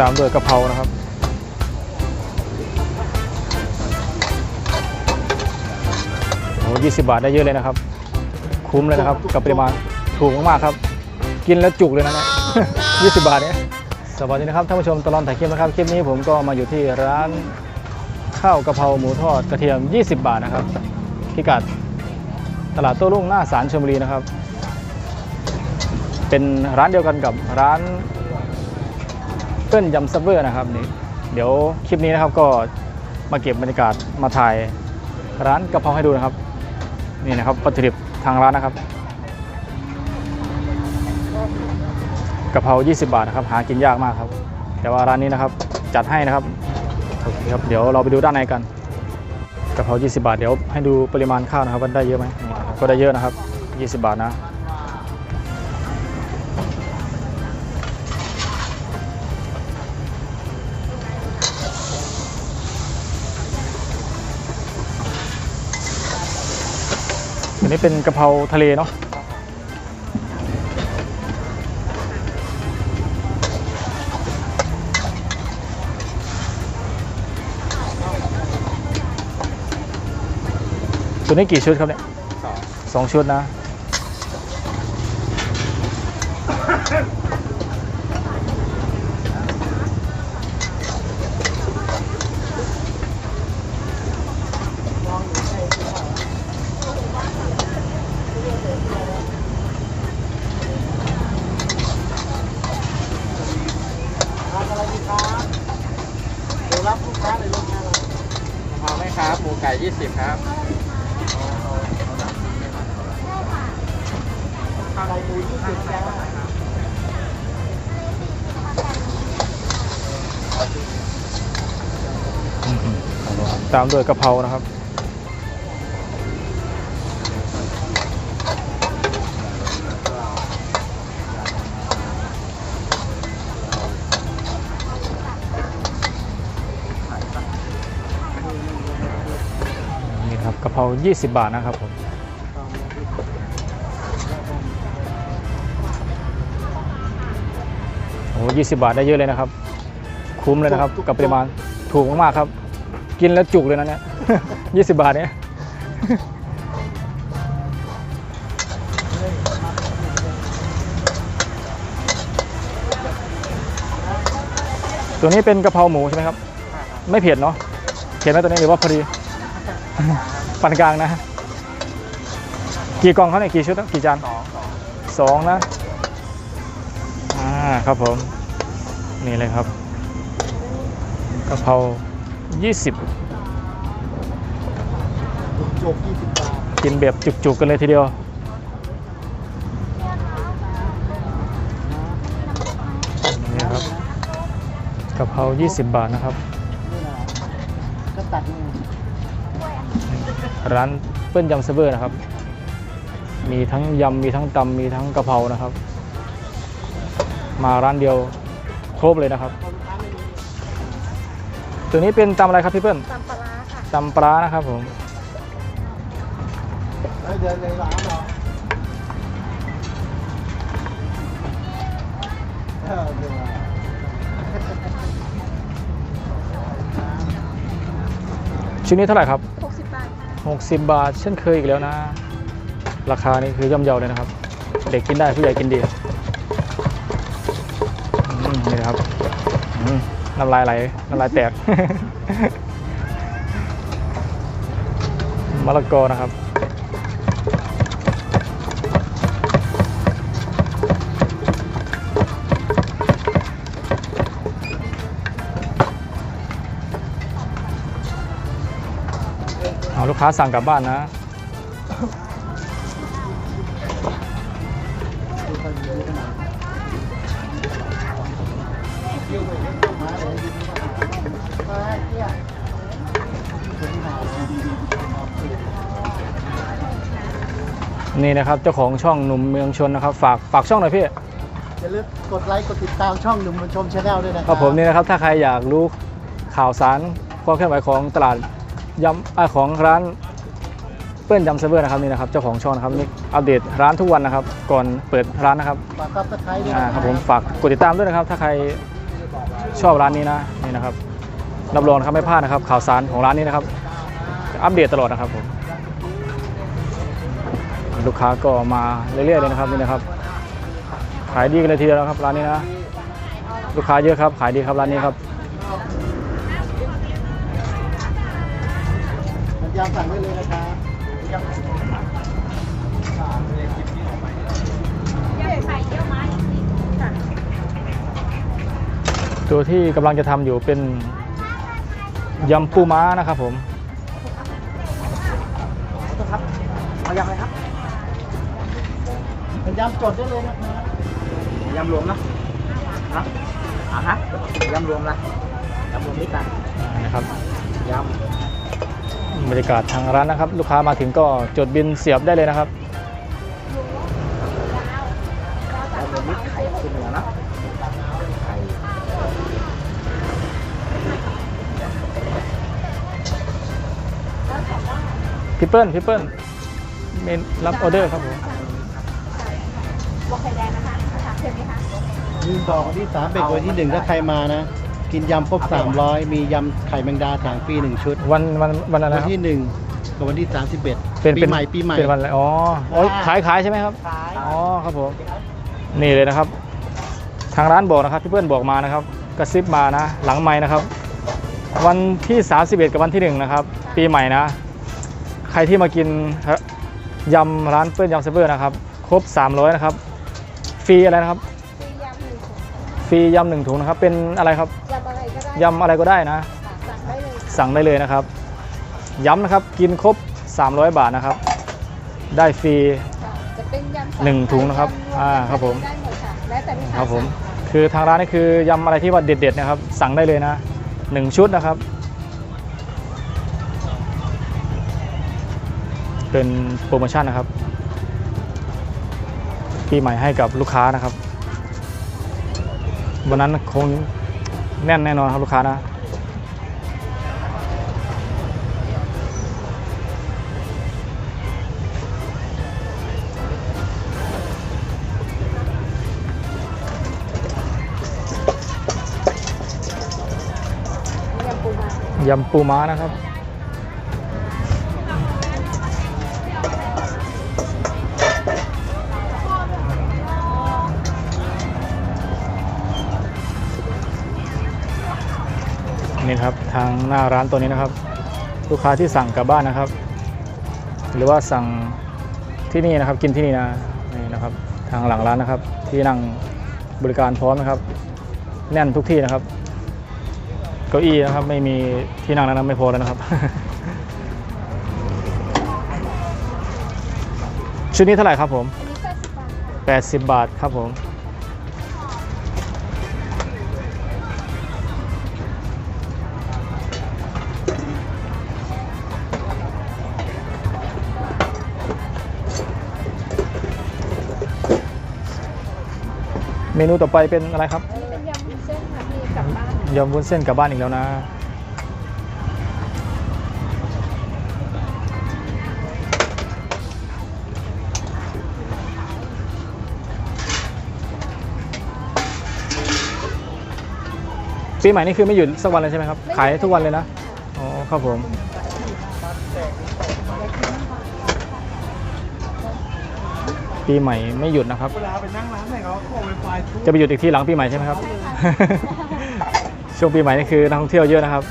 ตามด้วยกะเพรานะครับโอ้ยี่สิบาทได้เยอะเลยนะครับ คุ้มเลยนะครับ กับปริมาณถูกมากๆครับ กินแล้วจุกเลยนะเนี่ยยี่สิบาทเนี่ยสวัสดีนะครับท่านผู้ชมตลอดถ่ายคลิปนะครับ คลิปนี้ผมก็มาอยู่ที่ร้าน ข้าวกะเพราหมูทอดกระเทียม 20 บาทนะครับ พิกัดตลาดโต้รุ่งหน้าสารชลบุรีนะครับ เป็นร้านเดียวกันกับร้านเปิ้ลยำซับเวอร์นะครับนี่เดี๋ยวคลิปนี้นะครับก็มาเก็บบรรยากาศมาถ่ายร้านกะเพราให้ดูนะครับ นี่นะครับวัตถุดิบทางร้านนะครับกะเพรา 20 บาทนะครับ หากินยากมากครับ แต่ว่าร้านนี้นะครับจัดให้นะครับ อเคครับเดี๋ยวเราไปดูด้านในกันกะเพรา20 บาทเดี๋ยวให้ดูปริมาณข้าวนะครับว่าได้เยอะไหมก็ได้เยอะนะครับ 20 บาทนะอันนี้เป็นกะเพราทะเลเนาะ ตัวนี้กี่ชุดครับเนี่ยสองชุดนะรับลูกค้าในโรงงาเราพอไหมครับหมูไก่20ครับ ไก่หมูยี่สิบจ้าตามด้วยกะเพรานะครับ 20 บาทนะครับผมโอ้ยี่สิบาทได้เยอะเลยนะครับ คุ้มเลยนะครับ กับปริมาณถูกมากๆครับ กินแล้วจุกเลยนะเนี่ยยี่สิบาทเนี่ยตัวนี้เป็นกะเพราหมูใช่ไหมครับ ไม่เผ็ดเนาะเผ็ดไหมตัวนี้หรือว่าพอดี ปานกลางนะ กี่กล่องเขาเนี่ยกี่ชุดกี่จานสองนะอ่าครับผม นี่เลยครับกะเพรา20จกยี่สิบบาทกินแบบจุกๆกันเลยทีเดียว นี่ครับกะเพรา20 บาทนะครับ นี่นะก็ตัดนี่ ร้านเปิ้ลยำเซเวอร์นะครับ มีทั้งยำมีทั้งตำมีทั้งกะเพรานะครับ มาร้านเดียวครบเลยนะครับ ตัวนี้เป็นตำอะไรครับพี่เปิ้ลตำปลาร้าค่ะตำปลานะครับผมแล้วเดินในร้านเราเออเดี๋ยวชุดนี้เท่าไหร่ครับ 60 บาท เช่นเคยอีกแล้วนะ ราคานี้คือย่อมเยาเลยนะครับ เด็กกินได้ผู้ใหญ่กินดีนี่นะครับน้ำลายไหลน้ำลายแตกมะละกอนะครับ เอาลูกค้าสั่งกลับบ้านนะ นี่นะครับเจ้าของช่องหนุ่มเมืองชนนะครับ ฝากฝากช่องหน่อยพี่อย่าลืมกดไลค์กดติดตามช่องหนุ่มบุญชมชาแนลด้วยนะคครับผมนี่นะครับถ้าใครอยากรู้ข่าวสารความเคลื่อนไหวของตลาด ยำอ่าของร้านเปิ้ลยำเซเวอร์นะครับนี่นะครับเจ้าของช่องนะครับนี่อัปเดตร้านทุกวันนะครับ ก่อนเปิดร้านนะครับฝากซับสไครต์ด้วยอ่านะครับผมฝากกดติดตามด้วยนะครับ ถ้าใครชอบร้านนี้นะนี่นะครับรับรองนะครับไม่พลาดนะครับ ข่าวสารของร้านนี้นะครับ อัปเดตตลอดนะครับผมลูกค้าก็มาเรื่อยๆเลยนะครับนี่นะครับ ขายดีกันเลยทีเดียวนะครับร้านนี้นะ ลูกค้าเยอะครับ ขายดีครับร้านนี้ครับ ยำสั่งได้เลยนะครับตัวที่กำลังจะทำอยู่เป็นยำปูม้านะครับผมเอายำอะไรครับมันยำสดได้เลยนะครับยำรวมนะนะอะฮะยำรวมนะยำรวมนิดนะนะครับย บรรยากาศทางร้านนะครับ ลูกค้ามาถึงก็จดบินเสียบได้เลยนะครับำยำรวมนิดไข่ขึ้นเหนือนะไข่พี่เปิ้ลพี่เปิ้ลเมนรับออเดอร์ครับผมบอกไข่แดงนะคะถามเชิญไหมคะมีบอกวันที่สามเป็นวันที่หนึ่งถ้าใครมานะ กินยำครบ300 มียำไข่แมงดาแถมฟรีหนึ่งชุดวันวันวันอะไรวันครับที่หนึ่งกับวันที่สามสิบเอ็ดเป็นปีเป็นใหม่ปีใหม่เป็นวันอะไรอ๋อโอ้ยขายขายใช่ไหมครับขายอ๋อครับผมนี่เลยนะครับ ทางร้านบอกนะครับพี่เปิ้ลบอกมานะครับ กระซิบมานะ หลังไม้นะครับ วันที่ 31 กับวันที่1นะครับ ปีใหม่นะ ใครที่มากินยำร้านเปิ้ลยำเซเวอร์นะครับ ครบ 300 นะครับ ฟรีอะไรนะครับมียำหนึ่งถุงฟรียำหนึ่งถุงนะครับ เป็นอะไรครับ ยำอะไรก็ได้ยำอะไรก็ได้นะค่ะสั่งได้เลยสั่งได้เลยนะครับ ย้ำนะครับกินครบ 300 บาทนะครับ ได้ฟรี ค่ะจะเป็นยำหนึ่งถุงนะครับอ่าครับผม ได้หมดค่ะแล้วแต่ลูกค้าครับผม สั่งคือทางร้านนี่คือยำอะไรที่ว่าเด็ดๆนะครับ สั่งได้เลยนะหนึ่งชุดนะครับ เป็นโปรโมชั่นนะครับ ปีใหม่ให้กับลูกค้านะครับ วันนั้นคง แน่นแน่นอนครับลูกค้านะยำปูม้านะครับ นี่ครับทางหน้าร้านตัวนี้นะครับ ลูกค้าที่สั่งกลับบ้านนะครับ หรือว่าสั่งที่นี่นะครับ กินที่นี่นะนี่นะครับ ทางหลังร้านนะครับ ที่นั่งบริการพร้อมนะครับ แน่นทุกที่นะครับ เก้าอี้นะครับไม่มีที่นั่งแล้วนะไม่พอแล้วนะครับ ชุดนี้เท่าไหร่ครับผมอันนี้ก็สิบบาทค่ะ80 บาทครับผม เมนูต่อไปเป็นอะไรครับอันนี้เป็นยำวุ้นเส้นค่ะพี่กลับบ้านยำวุ้นเส้นกลับบ้านอีกแล้วนะ ปีใหม่นี่คือไม่หยุดสักวันเลยใช่ไหมครับ ขายทุกวันเลยนะ อ๋อ ครับผม ปีใหม่ไม่หยุดนะครับ เวลาไปนั่งร้านไหนเขาขอไวไฟทุกจะไปหยุดอีกทีหลังปีใหม่ใช่ไหมครับ ช่วงปีใหม่นี่คือนักท่องเที่ยวเยอะนะครับ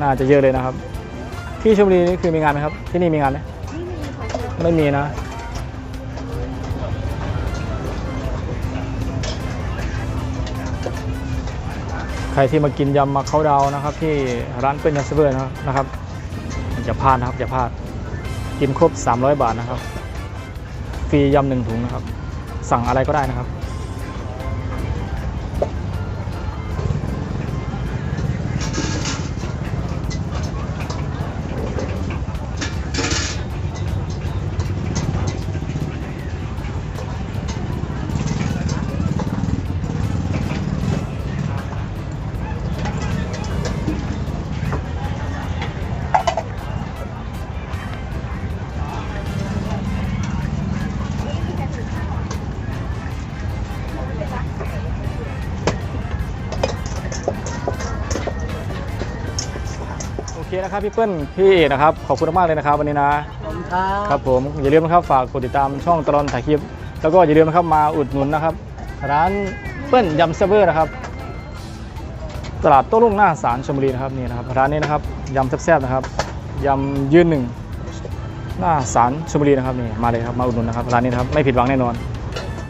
น่าจะเยอะเลยนะครับ ที่ชลบุรีนี่คือมีงานไหมครับ ที่นี่มีงานไหมนี่มีค่ะไม่มีนะ ใครที่มากินยำมาเข้าดาวน์นะครับ ที่ร้านเป็นยัสเบอร์นะครับ อย่าพลาดนะครับอย่าพลาด กินครบ 300 บาทนะครับ ฟรียำหนึ่งถุงนะครับ สั่งอะไรก็ได้นะครับ นะครับพี่เปิ้ลพี่เอกนะครับขอบคุณมากเลยนะครับวันนี้นะผมครับครับผมอย่าลืมนะครับฝากกดติดตามช่องตลอดถ่ายคลิป แล้วก็อย่าลืมนะครับมาอุดหนุนนะครับ ร้านเปิ้ลยำเซเวอร์นะครับ ตลาดโต้รุ่งหน้าสารชลบุรีนะครับนี่นะครับร้านนี้นะครับยำแซ่บๆนะครับยำยืนหนึ่งหน้าสารชลบุรีนะครับนี่มาเลยครับมาอุดหนุนนะครับร้านนี้นะครับไม่ผิดหวังแน่นอน